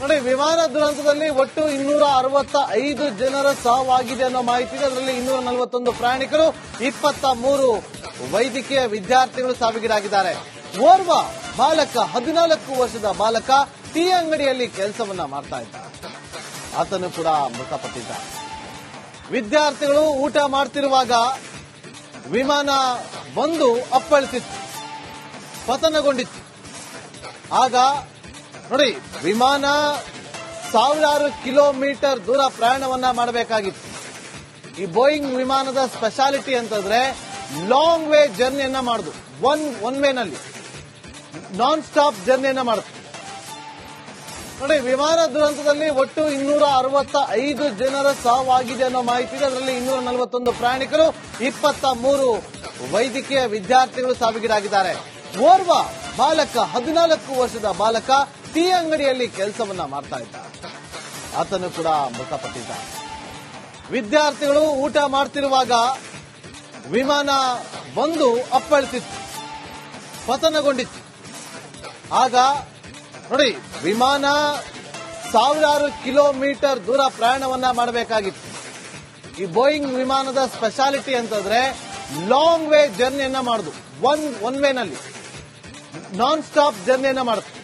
ನೋಡಿ, ವಿಮಾನ ದುರಂತದಲ್ಲಿ ಒಟ್ಟು ಇನ್ನೂರ ಅರವತ್ತ ಐದು ಜನರ ಸಾವಾಗಿದೆ ಅನ್ನೋ ಮಾಹಿತಿ ಇದೆ ಅದರಲ್ಲಿ ಇನ್ನೂರ ನಲವತ್ತೊಂದು ಪ್ರಯಾಣಿಕರು, ಇಪ್ಪತ್ತ ಮೂರು ವೈದ್ಯಕೀಯ ವಿದ್ಯಾರ್ಥಿಗಳು ಸಾವಿಗೀಡಾಗಿದ್ದಾರೆ. ಓರ್ವ ಬಾಲಕ, ಹದಿನಾಲ್ಕು ವರ್ಷದ ಬಾಲಕ ಟೀ ಅಂಗಡಿಯಲ್ಲಿ ಕೆಲಸವನ್ನ ಮಾಡ್ತಾ ಇದ್ದ. ಆತನು ಕೂಡ ಮೃತಪಟ್ಟಿದ್ದ. ವಿದ್ಯಾರ್ಥಿಗಳು ಊಟ ಮಾಡ್ತಿರುವಾಗ ವಿಮಾನ ಬಂದು ಅಪ್ಪಳಿಸಿತ್ತು, ಪತನಗೊಂಡಿತ್ತು. ಆಗ ನೋಡಿ, ವಿಮಾನ ಸಾವಿರಾರು ಕಿಲೋಮೀಟರ್ ದೂರ ಪ್ರಯಾಣವನ್ನ ಮಾಡಬೇಕಾಗಿತ್ತು. ಈ ಬೋಯಿಂಗ್ ವಿಮಾನದ ಸ್ಪೆಷಾಲಿಟಿ ಅಂತಂದ್ರೆ ಲಾಂಗ್ ವೇ ಜರ್ನಿಯನ್ನ ಮಾಡುದು. ಒನ್ ಒನ್ ವೇನಲ್ಲಿ. ನಾನ್ ಸ್ಟಾಪ್ ಜರ್ನಿಯನ್ನ ಮಾಡುತ್ತೆ ನೋಡಿ, ವಿಮಾನ ದುರಂತದಲ್ಲಿ ಒಟ್ಟು ಇನ್ನೂರ ಅರವತ್ತ ಐದು ಜನರ ಸಾವಾಗಿದೆ ಅನ್ನೋ ಮಾಹಿತಿ ಇದೆ. ಅದರಲ್ಲಿ ಇನ್ನೂರ ನಲವತ್ತೊಂದು ಪ್ರಯಾಣಿಕರು, ಇಪ್ಪತ್ತ ಮೂರು ವೈದ್ಯಕೀಯ ವಿದ್ಯಾರ್ಥಿಗಳು ಸಾವಿಗೀಡಾಗಿದ್ದಾರೆ. ಓರ್ವ ಬಾಲಕ, ಹದಿನಾಲ್ಕು ವರ್ಷದ ಬಾಲಕ ಟೀ ಅಂಗಡಿಯಲ್ಲಿ ಕೆಲಸವನ್ನ ಮಾಡ್ತಾ ಇದ್ದ ಆತನು ಕೂಡ ಮೃತಪಟ್ಟಿದ್ದ. ವಿದ್ಯಾರ್ಥಿಗಳು ಊಟ ಮಾಡ್ತಿರುವಾಗ ವಿಮಾನ ಬಂದು ಅಪ್ಪಳಿಸಿತ್ತು. ಪತನಗೊಂಡಿತ್ತು. ಆಗ ನೋಡಿ, ವಿಮಾನ ಸಾವಿರಾರು ಕಿಲೋಮೀಟರ್ ದೂರ ಪ್ರಯಾಣವನ್ನ ಮಾಡಬೇಕಾಗಿತ್ತು. ಈ ಬೋಯಿಂಗ್ ವಿಮಾನದ ಸ್ಪೆಷಾಲಿಟಿ ಅಂತಂದ್ರೆ ಲಾಂಗ್ ವೇ ಜರ್ನಿಯನ್ನ ಮಾಡುದು. ಒನ್ ಒನ್ ವೇನಲ್ಲಿ ನಾನ್ ಸ್ಟಾಪ್ ಜರ್ನಿಯನ್ನ ಮಾಡುತ್ತೆ.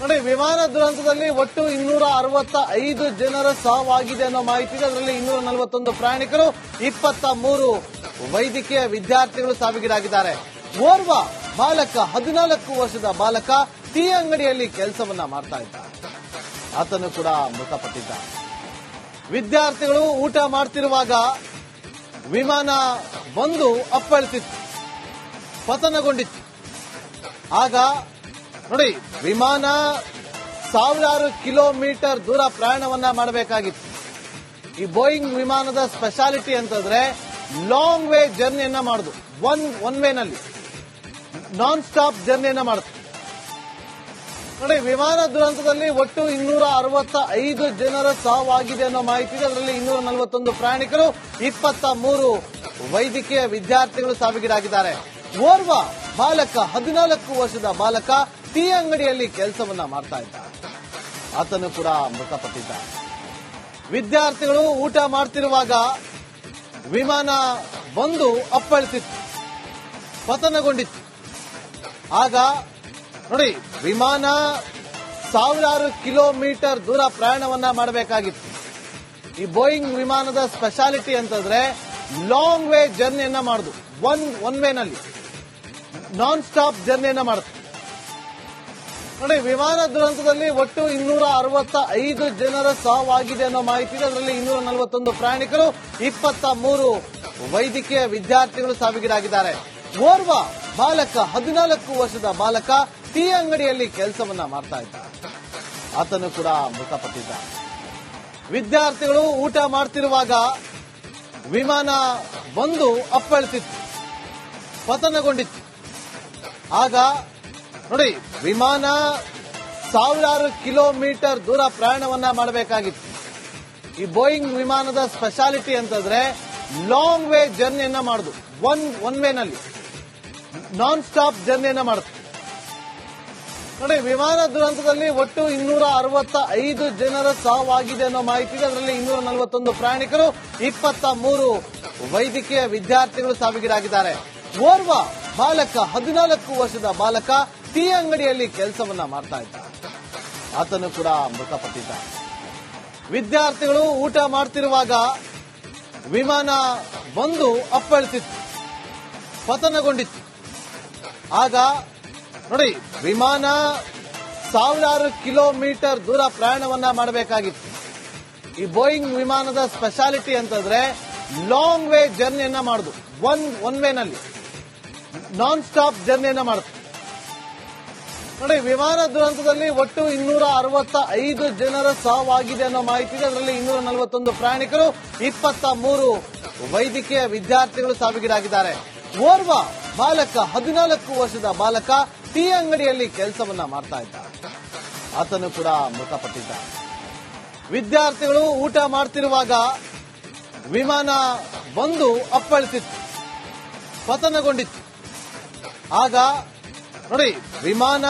ನೋಡಿ, ವಿಮಾನ ದುರಂತದಲ್ಲಿ ಒಟ್ಟು ಇನ್ನೂರ ಅರವತ್ತ ಐದು ಜನರ ಸಾವಾಗಿದೆ ಅನ್ನೋ ಮಾಹಿತಿ ಇದೆ ಅದರಲ್ಲಿ ಇನ್ನೂರ ನಲವತ್ತೊಂದು ಪ್ರಯಾಣಿಕರು, ಇಪ್ಪತ್ತ ಮೂರು ವೈದ್ಯಕೀಯ ವಿದ್ಯಾರ್ಥಿಗಳು ಸಾವಿಗೀಡಾಗಿದ್ದಾರೆ. ಓರ್ವ ಬಾಲಕ, ಹದಿನಾಲ್ಕು ವರ್ಷದ ಬಾಲಕ ಟೀ ಅಂಗಡಿಯಲ್ಲಿ ಕೆಲಸವನ್ನ ಮಾಡ್ತಾ ಇದ್ದ ಆತನು ಕೂಡ ಮೃತಪಟ್ಟಿದ್ದ ವಿದ್ಯಾರ್ಥಿಗಳು ಊಟ ಮಾಡ್ತಿರುವಾಗ ವಿಮಾನ ಬಂದು ಅಪ್ಪಳಿಸಿತ್ತು, ಪತನಗೊಂಡಿತ್ತು. ಆಗ ನೋಡಿ, ವಿಮಾನ ಸಾವಿರಾರು ಕಿಲೋಮೀಟರ್ ದೂರ ಪ್ರಯಾಣವನ್ನ ಮಾಡಬೇಕಾಗಿತ್ತು. ಈ ಬೋಯಿಂಗ್ ವಿಮಾನದ ಸ್ಪೆಷಾಲಿಟಿ ಅಂತಂದ್ರೆ ಲಾಂಗ್ ವೇ ಜರ್ನಿಯನ್ನ ಮಾಡುದು. ಒನ್ ಒನ್ ವೇನಲ್ಲಿ. ನಾನ್ ಸ್ಟಾಪ್ ಜರ್ನಿಯನ್ನ ಮಾಡುತ್ತೆ ನೋಡಿ, ವಿಮಾನ ದುರಂತದಲ್ಲಿ ಒಟ್ಟು ಇನ್ನೂರ ಅರವತ್ತ ಐದು ಜನರ ಸಾವಾಗಿದೆ ಅನ್ನೋ ಮಾಹಿತಿ ಇದೆ. ಅದರಲ್ಲಿ ಇನ್ನೂರ ನಲವತ್ತೊಂದು ಪ್ರಯಾಣಿಕರು, ಇಪ್ಪತ್ತ ಮೂರು ವೈದ್ಯಕೀಯ ವಿದ್ಯಾರ್ಥಿಗಳು ಸಾವಿಗೀಡಾಗಿದ್ದಾರೆ. ಓರ್ವ ಬಾಲಕ, ಹದಿನಾಲ್ಕು ವರ್ಷದ ಬಾಲಕ ಟೀ ಅಂಗಡಿಯಲ್ಲಿ ಕೆಲಸವನ್ನ ಮಾಡ್ತಾ ಇದ್ದ ಆತನು ಕೂಡ ಮೃತಪಟ್ಟಿದ್ದ ವಿದ್ಯಾರ್ಥಿಗಳು ಊಟ ಮಾಡ್ತಿರುವಾಗ ವಿಮಾನ ಬಂದು ಅಪ್ಪಳಿಸಿತ್ತು. ಪತನಗೊಂಡಿತ್ತು. ಆಗ ನೋಡಿ, ವಿಮಾನ ಸಾವಿರಾರು ಕಿಲೋಮೀಟರ್ ದೂರ ಪ್ರಯಾಣವನ್ನ ಮಾಡಬೇಕಾಗಿತ್ತು. ಈ ಬೋಯಿಂಗ್ ವಿಮಾನದ ಸ್ಪೆಷಾಲಿಟಿ ಅಂತಂದ್ರೆ ಲಾಂಗ್ ವೇ ಜರ್ನಿಯನ್ನ ಮಾಡುದು. ಒನ್ ಒನ್ ವೇನಲ್ಲಿ ನಾನ್ ಸ್ಟಾಪ್ ಜರ್ನಿಯನ್ನ ಮಾಡುತ್ತೆ. ನೋಡಿ, ವಿಮಾನ ದುರಂತದಲ್ಲಿ ಒಟ್ಟು ಇನ್ನೂರ ಅರವತ್ತ ಐದು ಜನರ ಸಾವಾಗಿದೆ ಅನ್ನೋ ಮಾಹಿತಿ ಇದೆ ಅದರಲ್ಲಿ ಇನ್ನೂರ ನಲವತ್ತೊಂದು ಪ್ರಯಾಣಿಕರು, ಇಪ್ಪತ್ತ ಮೂರು ವೈದ್ಯಕೀಯ ವಿದ್ಯಾರ್ಥಿಗಳು ಸಾವಿಗೀಡಾಗಿದ್ದಾರೆ. ಓರ್ವ ಬಾಲಕ, ಹದಿನಾಲ್ಕು ವರ್ಷದ ಬಾಲಕ ಟೀ ಅಂಗಡಿಯಲ್ಲಿ ಕೆಲಸವನ್ನ ಮಾಡ್ತಾ ಇದ್ದ ಆತನು ಕೂಡ ಮೃತಪಟ್ಟಿದ್ದ ವಿದ್ಯಾರ್ಥಿಗಳು ಊಟ ಮಾಡ್ತಿರುವಾಗ ವಿಮಾನ ಬಂದು ಅಪ್ಪಳಿಸಿತ್ತು, ಪತನಗೊಂಡಿತ್ತು. ಆಗ ನೋಡಿ, ವಿಮಾನ ಸಾವಿರಾರು ಕಿಲೋಮೀಟರ್ ದೂರ ಪ್ರಯಾಣವನ್ನ ಮಾಡಬೇಕಾಗಿತ್ತು. ಈ ಬೋಯಿಂಗ್ ವಿಮಾನದ ಸ್ಪೆಷಾಲಿಟಿ ಅಂತಂದ್ರೆ ಲಾಂಗ್ ವೇ ಜರ್ನಿಯನ್ನ ಮಾಡುದು. ಒನ್ ಒನ್ ವೇನಲ್ಲಿ. ನಾನ್ ಸ್ಟಾಪ್ ಜರ್ನಿಯನ್ನ ಮಾಡುತ್ತೆ ನೋಡಿ, ವಿಮಾನ ದುರಂತದಲ್ಲಿ ಒಟ್ಟು ಇನ್ನೂರ ಅರವತ್ತ ಐದು ಜನರ ಸಾವಾಗಿದೆ ಅನ್ನೋ ಮಾಹಿತಿ ಇದೆ ಅದರಲ್ಲಿ ಇನ್ನೂರ ನಲವತ್ತೊಂದು ಪ್ರಯಾಣಿಕರು, ಇಪ್ಪತ್ತ ಮೂರು ವೈದ್ಯಕೀಯ ವಿದ್ಯಾರ್ಥಿಗಳು ಸಾವಿಗೀಡಾಗಿದ್ದಾರೆ. ಓರ್ವ ಬಾಲಕ, ಹದಿನಾಲ್ಕು ವರ್ಷದ ಬಾಲಕ ಟೀ ಅಂಗಡಿಯಲ್ಲಿ ಕೆಲಸವನ್ನ ಮಾಡ್ತಾ ಇದ್ದ ಆತನು ಕೂಡ ಮೃತಪಟ್ಟಿದ್ದ ವಿದ್ಯಾರ್ಥಿಗಳು ಊಟ ಮಾಡ್ತಿರುವಾಗ ವಿಮಾನ ಬಂದು ಅಪ್ಪಳಿಸಿತ್ತು. ಪತನಗೊಂಡಿತ್ತು. ಆಗ ನೋಡಿ, ವಿಮಾನ ಸಾವಿರಾರು ಕಿಲೋಮೀಟರ್ ದೂರ ಪ್ರಯಾಣವನ್ನ ಮಾಡಬೇಕಾಗಿತ್ತು. ಈ ಬೋಯಿಂಗ್ ವಿಮಾನದ ಸ್ಪೆಷಾಲಿಟಿ ಅಂತಂದ್ರೆ ಲಾಂಗ್ ವೇ ಜರ್ನಿಯನ್ನ ಮಾಡುದು. ಒನ್ ಒನ್ ವೇನಲ್ಲಿ ನಾನ್ ಸ್ಟಾಪ್ ಜರ್ನಿಯನ್ನ ಮಾಡುತ್ತೆ. ನೋಡಿ, ವಿಮಾನ ದುರಂತದಲ್ಲಿ ಒಟ್ಟು ಇನ್ನೂರ ಅರವತ್ತ ಐದು ಜನರ ಸಾವಾಗಿದೆ ಅನ್ನೋ ಮಾಹಿತಿ ಇದೆ ಅದರಲ್ಲಿ ಇನ್ನೂರ ನಲವತ್ತೊಂದು ಪ್ರಯಾಣಿಕರು, ಇಪ್ಪತ್ತ ಮೂರು ವೈದ್ಯಕೀಯ ವಿದ್ಯಾರ್ಥಿಗಳು ಸಾವಿಗೀಡಾಗಿದ್ದಾರೆ. ಓರ್ವ ಬಾಲಕ, ಹದಿನಾಲ್ಕು ವರ್ಷದ ಬಾಲಕ ಟೀ ಅಂಗಡಿಯಲ್ಲಿ ಕೆಲಸವನ್ನ ಮಾಡ್ತಾ ಇದ್ದ ಆತನು ಕೂಡ ಮೃತಪಟ್ಟಿದ್ದ ವಿದ್ಯಾರ್ಥಿಗಳು ಊಟ ಮಾಡ್ತಿರುವಾಗ ವಿಮಾನ ಬಂದು ಅಪ್ಪಳಿಸಿತ್ತು, ಪತನಗೊಂಡಿತ್ತು. ಆಗ ನೋಡಿ, ವಿಮಾನ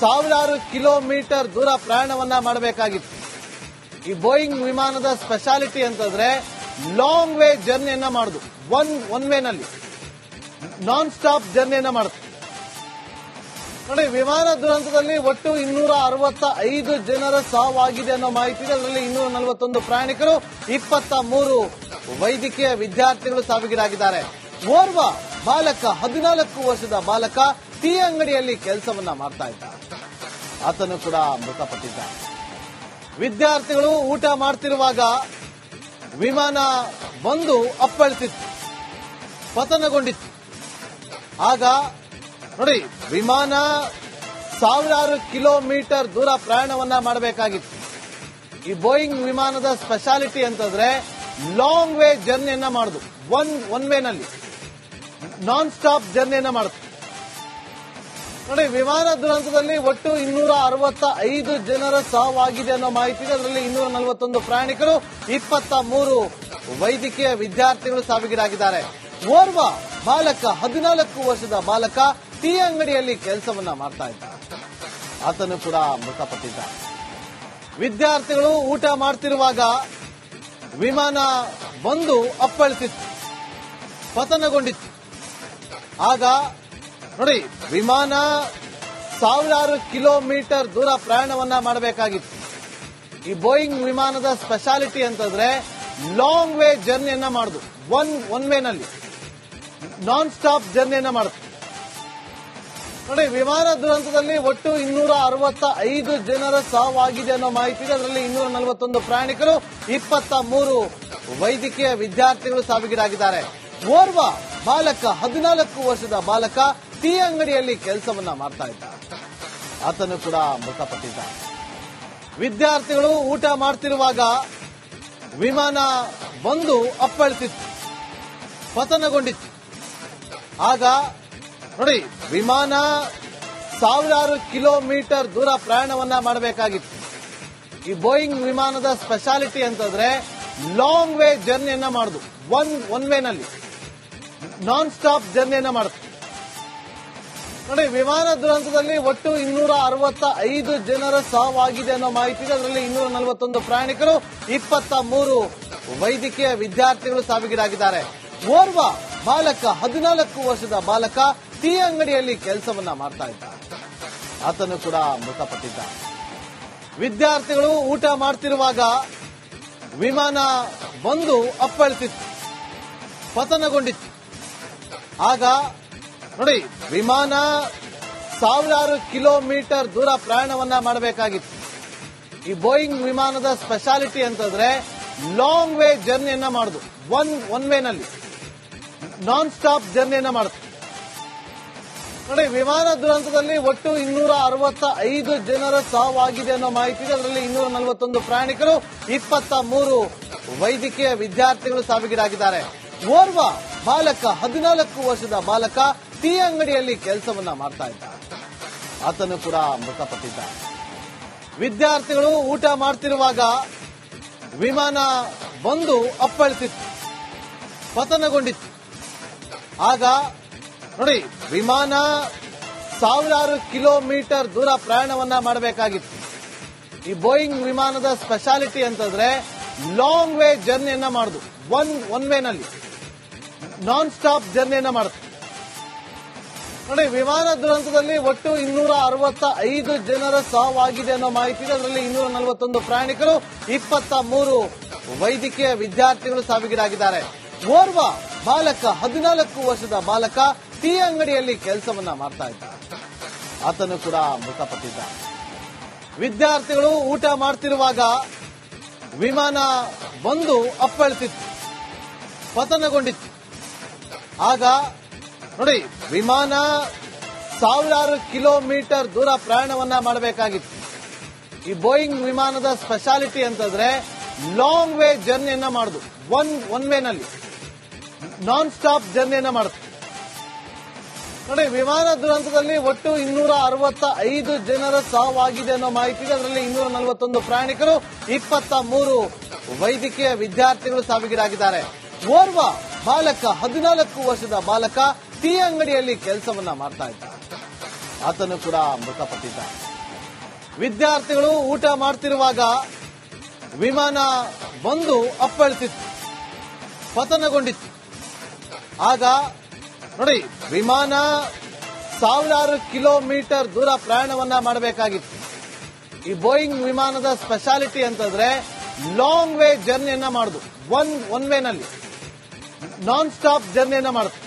ಸಾವಿರಾರು ಕಿಲೋಮೀಟರ್ ದೂರ ಪ್ರಯಾಣವನ್ನ ಮಾಡಬೇಕಾಗಿತ್ತು. ಈ ಬೋಯಿಂಗ್ ವಿಮಾನದ ಸ್ಪೆಷಾಲಿಟಿ ಅಂತಂದ್ರೆ ಲಾಂಗ್ ವೇ ಜರ್ನಿಯನ್ನ ಮಾಡುದು. ಒನ್ ಒನ್ ವೇನಲ್ಲಿ. ನಾನ್ ಸ್ಟಾಪ್ ಜರ್ನಿಯನ್ನ ಮಾಡುತ್ತೆ ನೋಡಿ, ವಿಮಾನ ದುರಂತದಲ್ಲಿ ಒಟ್ಟು ಇನ್ನೂರ ಅರವತ್ತ ಐದು ಜನರ ಸಾವಾಗಿದೆ ಅನ್ನೋ ಮಾಹಿತಿ ಇದೆ. ಅದರಲ್ಲಿ ಇನ್ನೂರ ನಲವತ್ತೊಂದು ಪ್ರಯಾಣಿಕರು, ಇಪ್ಪತ್ತ ಮೂರು ವೈದ್ಯಕೀಯ ವಿದ್ಯಾರ್ಥಿಗಳು ಸಾವಿಗೀಡಾಗಿದ್ದಾರೆ. ಓರ್ವ ಬಾಲಕ, ಹದಿನಾಲ್ಕು ವರ್ಷದ ಬಾಲಕ ಟೀ ಅಂಗಡಿಯಲ್ಲಿ ಕೆಲಸವನ್ನ ಮಾಡ್ತಾ ಇದ್ದ ಆತನು ಕೂಡ ಮೃತಪಟ್ಟಿದ್ದ ವಿದ್ಯಾರ್ಥಿಗಳು ಊಟ ಮಾಡ್ತಿರುವಾಗ ವಿಮಾನ ಬಂದು ಅಪ್ಪಳಿಸಿತ್ತು. ಪತನಗೊಂಡಿತ್ತು. ಆಗ ನೋಡಿ, ವಿಮಾನ ಸಾವಿರಾರು ಕಿಲೋಮೀಟರ್ ದೂರ ಪ್ರಯಾಣವನ್ನ ಮಾಡಬೇಕಾಗಿತ್ತು. ಈ ಬೋಯಿಂಗ್ ವಿಮಾನದ ಸ್ಪೆಷಾಲಿಟಿ ಅಂತಂದ್ರೆ ಲಾಂಗ್ ವೇ ಜರ್ನಿಯನ್ನ ಮಾಡುದು. ಒನ್ ಒನ್ ವೇನಲ್ಲಿ ನಾನ್ ಸ್ಟಾಪ್ ಜರ್ನಿಯನ್ನ ಮಾಡುತ್ತೆ. ನೋಡಿ, ವಿಮಾನ ದುರಂತದಲ್ಲಿ ಒಟ್ಟು ಇನ್ನೂರ ಅರವತ್ತ ಐದು ಜನರ ಸಾವಾಗಿದೆ ಅನ್ನೋ ಮಾಹಿತಿ ಇದೆ ಅದರಲ್ಲಿ ಇನ್ನೂರ ನಲವತ್ತೊಂದು ಪ್ರಯಾಣಿಕರು, ಇಪ್ಪತ್ತ ಮೂರು ವೈದ್ಯಕೀಯ ವಿದ್ಯಾರ್ಥಿಗಳು ಸಾವಿಗೀಡಾಗಿದ್ದಾರೆ. ಓರ್ವ ಬಾಲಕ, ಹದಿನಾಲ್ಕು ವರ್ಷದ ಬಾಲಕ ಟೀ ಅಂಗಡಿಯಲ್ಲಿ ಕೆಲಸವನ್ನ ಮಾಡ್ತಾ ಇದ್ದ. ಆತನು ಕೂಡ ಮೃತಪಟ್ಟಿದ್ದ ವಿದ್ಯಾರ್ಥಿಗಳು ಊಟ ಮಾಡ್ತಿರುವಾಗ ವಿಮಾನ ಬಂದು ಅಪ್ಪಳಿಸಿತ್ತು, ಪತನಗೊಂಡಿತ್ತು. ಆಗ ನೋಡಿ, ವಿಮಾನ ಸಾವಿರಾರು ಕಿಲೋಮೀಟರ್ ದೂರ ಪ್ರಯಾಣವನ್ನ ಮಾಡಬೇಕಾಗಿತ್ತು. ಈ ಬೋಯಿಂಗ್ ವಿಮಾನದ ಸ್ಪೆಷಾಲಿಟಿ ಅಂತಂದ್ರೆ ಲಾಂಗ್ ವೇ ಜರ್ನಿಯನ್ನ ಮಾಡುದು. ಒನ್ ಒನ್ ವೇನಲ್ಲಿ ನಾನ್ ಸ್ಟಾಪ್ ಜರ್ನಿಯನ್ನ ಮಾಡುತ್ತೆ ನೋಡಿ, ವಿಮಾನ ದುರಂತದಲ್ಲಿ ಒಟ್ಟು ಇನ್ನೂರ ಅರವತ್ತ ಐದು ಜನರ ಸಾವಾಗಿದೆ ಅನ್ನೋ ಮಾಹಿತಿ ಇದೆ. ಅದರಲ್ಲಿ ಇನ್ನೂರ ನಲವತ್ತೊಂದು ಪ್ರಯಾಣಿಕರು, ಇಪ್ಪತ್ತ ಮೂರು ವೈದ್ಯಕೀಯ ವಿದ್ಯಾರ್ಥಿಗಳು ಸಾವಿಗೀಡಾಗಿದ್ದಾರೆ. ಓರ್ವ ಬಾಲಕ, ಹದಿನಾಲ್ಕು ವರ್ಷದ ಬಾಲಕ ಟೀ ಅಂಗಡಿಯಲ್ಲಿ ಕೆಲಸವನ್ನ ಮಾಡ್ತಾ ಇದ್ದ ಆತನು ಕೂಡ ಮೃತಪಟ್ಟಿದ್ದ. ವಿದ್ಯಾರ್ಥಿಗಳು ಊಟ ಮಾಡ್ತಿರುವಾಗ ವಿಮಾನ ಬಂದು ಅಪ್ಪಳಿಸಿತ್ತು. ಪತನಗೊಂಡಿತ್ತು. ಆಗ ನೋಡಿ, ವಿಮಾನ ಸಾವಿರಾರು ಕಿಲೋಮೀಟರ್ ದೂರ ಪ್ರಯಾಣವನ್ನ ಮಾಡಬೇಕಾಗಿತ್ತು. ಈ ಬೋಯಿಂಗ್ ವಿಮಾನದ ಸ್ಪೆಷಾಲಿಟಿ ಅಂತಂದ್ರೆ ಲಾಂಗ್ ವೇ ಜರ್ನಿಯನ್ನ ಮಾಡುದು. ಒನ್ ಒನ್ ವೇನಲ್ಲಿ ನಾನ್ ಸ್ಟಾಪ್ ಜರ್ನಿಯನ್ನ ಮಾಡುತ್ತೆ. ನೋಡಿ, ವಿಮಾನ ದುರಂತದಲ್ಲಿ ಒಟ್ಟು ಇನ್ನೂರ ಅರವತ್ತ ಐದು ಜನರ ಸಾವಾಗಿದೆ ಅನ್ನೋ ಮಾಹಿತಿ ಇದೆ ಅದರಲ್ಲಿ ಇನ್ನೂರ ನಲವತ್ತೊಂದು ಪ್ರಯಾಣಿಕರು, ಇಪ್ಪತ್ತ ಮೂರು ವೈದ್ಯಕೀಯ ವಿದ್ಯಾರ್ಥಿಗಳು ಸಾವಿಗೀಡಾಗಿದ್ದಾರೆ. ಓರ್ವ ಬಾಲಕ, ಹದಿನಾಲ್ಕು ವರ್ಷದ ಬಾಲಕ ಟೀ ಅಂಗಡಿಯಲ್ಲಿ ಕೆಲಸವನ್ನ ಮಾಡ್ತಾ ಇದ್ದ ಆತನು ಕೂಡ ಮೃತಪಟ್ಟಿದ್ದ ವಿದ್ಯಾರ್ಥಿಗಳು ಊಟ ಮಾಡ್ತಿರುವಾಗ ವಿಮಾನ ಬಂದು ಅಪ್ಪಳಿಸಿತ್ತು, ಪತನಗೊಂಡಿತ್ತು. ಆಗ ನೋಡಿ, ವಿಮಾನ ಸಾವಿರಾರು ಕಿಲೋಮೀಟರ್ ದೂರ ಪ್ರಯಾಣವನ್ನ ಮಾಡಬೇಕಾಗಿತ್ತು. ಈ ಬೋಯಿಂಗ್ ವಿಮಾನದ ಸ್ಪೆಷಾಲಿಟಿ ಅಂತಂದ್ರೆ ಲಾಂಗ್ ವೇ ಜರ್ನಿಯನ್ನ ಮಾಡುದು. ಒನ್ ಒನ್ ವೇನಲ್ಲಿ. ನಾನ್ ಸ್ಟಾಪ್ ಜರ್ನಿಯನ್ನ ಮಾಡುತ್ತೆ ನೋಡಿ, ವಿಮಾನ ದುರಂತದಲ್ಲಿ ಒಟ್ಟು ಇನ್ನೂರ ಅರವತ್ತ ಐದು ಜನರ ಸಾವಾಗಿದೆ ಅನ್ನೋ ಮಾಹಿತಿ ಇದೆ. ಅದರಲ್ಲಿ ಇನ್ನೂರ ನಲವತ್ತೊಂದು ಪ್ರಯಾಣಿಕರು, ಇಪ್ಪತ್ತ ಮೂರು ವೈದ್ಯಕೀಯ ವಿದ್ಯಾರ್ಥಿಗಳು ಸಾವಿಗೀಡಾಗಿದ್ದಾರೆ. ಓರ್ವ ಬಾಲಕ, ಹದಿನಾಲ್ಕು ವರ್ಷದ ಬಾಲಕ ಟೀ ಅಂಗಡಿಯಲ್ಲಿ ಕೆಲಸವನ್ನ ಮಾಡ್ತಾ ಇದ್ದ ಆತನು ಕೂಡ ಮೃತಪಟ್ಟಿದ್ದ ವಿದ್ಯಾರ್ಥಿಗಳು ಊಟ ಮಾಡ್ತಿರುವಾಗ ವಿಮಾನ ಬಂದು ಅಪ್ಪಳಿಸಿತ್ತು. ಪತನಗೊಂಡಿತ್ತು. ಆಗ ನೋಡಿ, ವಿಮಾನ ಸಾವಿರಾರು ಕಿಲೋಮೀಟರ್ ದೂರ ಪ್ರಯಾಣವನ್ನ ಮಾಡಬೇಕಾಗಿತ್ತು. ಈ ಬೋಯಿಂಗ್ ವಿಮಾನದ ಸ್ಪೆಷಾಲಿಟಿ ಅಂತಂದ್ರೆ ಲಾಂಗ್ ವೇ ಜರ್ನಿಯನ್ನ ಮಾಡುದು. ಒನ್ ಒನ್ ವೇನಲ್ಲಿ ನಾನ್ ಸ್ಟಾಪ್ ಜರ್ನಿಯನ್ನ ಮಾಡುತ್ತೆ. ನೋಡಿ, ವಿಮಾನ ದುರಂತದಲ್ಲಿ ಒಟ್ಟು ಇನ್ನೂರ ಅರವತ್ತ ಐದು ಜನರ ಸಾವಾಗಿದೆ ಅನ್ನೋ ಮಾಹಿತಿ ಇದೆ ಅದರಲ್ಲಿ ಇನ್ನೂರ ನಲವತ್ತೊಂದು ಪ್ರಯಾಣಿಕರು, ಇಪ್ಪತ್ತ ಮೂರು ವೈದ್ಯಕೀಯ ವಿದ್ಯಾರ್ಥಿಗಳು ಸಾವಿಗೀಡಾಗಿದ್ದಾರೆ. ಓರ್ವ ಬಾಲಕ, ಹದಿನಾಲ್ಕು ವರ್ಷದ ಬಾಲಕ ಟೀ ಅಂಗಡಿಯಲ್ಲಿ ಕೆಲಸವನ್ನ ಮಾಡ್ತಾ ಇದ್ದ ಆತನು ಕೂಡ ಮೃತಪಟ್ಟಿದ್ದ ವಿದ್ಯಾರ್ಥಿಗಳು ಊಟ ಮಾಡ್ತಿರುವಾಗ ವಿಮಾನ ಬಂದು ಅಪ್ಪಳಿಸಿತ್ತು, ಪತನಗೊಂಡಿತ್ತು. ಆಗ ನೋಡಿ, ವಿಮಾನ ಸಾವಿರಾರು ಕಿಲೋಮೀಟರ್ ದೂರ ಪ್ರಯಾಣವನ್ನ ಮಾಡಬೇಕಾಗಿತ್ತು. ಈ ಬೋಯಿಂಗ್ ವಿಮಾನದ ಸ್ಪೆಷಾಲಿಟಿ ಅಂತಂದ್ರೆ ಲಾಂಗ್ ವೇ ಜರ್ನಿಯನ್ನ ಮಾಡುದು. ಒನ್ ಒನ್ ವೇನಲ್ಲಿ. ನಾನ್ ಸ್ಟಾಪ್ ಜರ್ನಿಯನ್ನ ಮಾಡುತ್ತೆ ನೋಡಿ, ವಿಮಾನ ದುರಂತದಲ್ಲಿ ಒಟ್ಟು ಇನ್ನೂರ ಅರವತ್ತ ಐದು ಜನರ ಸಾವಾಗಿದೆ ಅನ್ನೋ ಮಾಹಿತಿ ಇದೆ ಅದರಲ್ಲಿ ಇನ್ನೂರ ನಲವತ್ತೊಂದು ಪ್ರಯಾಣಿಕರು, ಇಪ್ಪತ್ತ ಮೂರು ವೈದ್ಯಕೀಯ ವಿದ್ಯಾರ್ಥಿಗಳು ಸಾವಿಗೀಡಾಗಿದ್ದಾರೆ. ಓರ್ವ ಬಾಲಕ, ಹದಿನಾಲ್ಕು ವರ್ಷದ ಬಾಲಕ ಟೀ ಅಂಗಡಿಯಲ್ಲಿ ಕೆಲಸವನ್ನ ಮಾಡ್ತಾ ಇದ್ದ ಆತನು ಕೂಡ ಮೃತಪಟ್ಟಿದ್ದ ವಿದ್ಯಾರ್ಥಿಗಳು ಊಟ ಮಾಡ್ತಿರುವಾಗ ವಿಮಾನ ಬಂದು ಅಪ್ಪಳಿಸಿತ್ತು. ಪತನಗೊಂಡಿತ್ತು. ಆಗ ನೋಡಿ, ವಿಮಾನ ಸಾವಿರಾರು ಕಿಲೋಮೀಟರ್ ದೂರ ಪ್ರಯಾಣವನ್ನ ಮಾಡಬೇಕಾಗಿತ್ತು. ಈ ಬೋಯಿಂಗ್ ವಿಮಾನದ ಸ್ಪೆಷಾಲಿಟಿ ಅಂತಂದ್ರೆ ಲಾಂಗ್ ವೇ ಜರ್ನಿಯನ್ನ ಮಾಡುದು. ಒನ್ ಒನ್ ವೇನಲ್ಲಿ ನಾನ್ ಸ್ಟಾಪ್ ಜರ್ನಿಯನ್ನ ಮಾಡುತ್ತೆ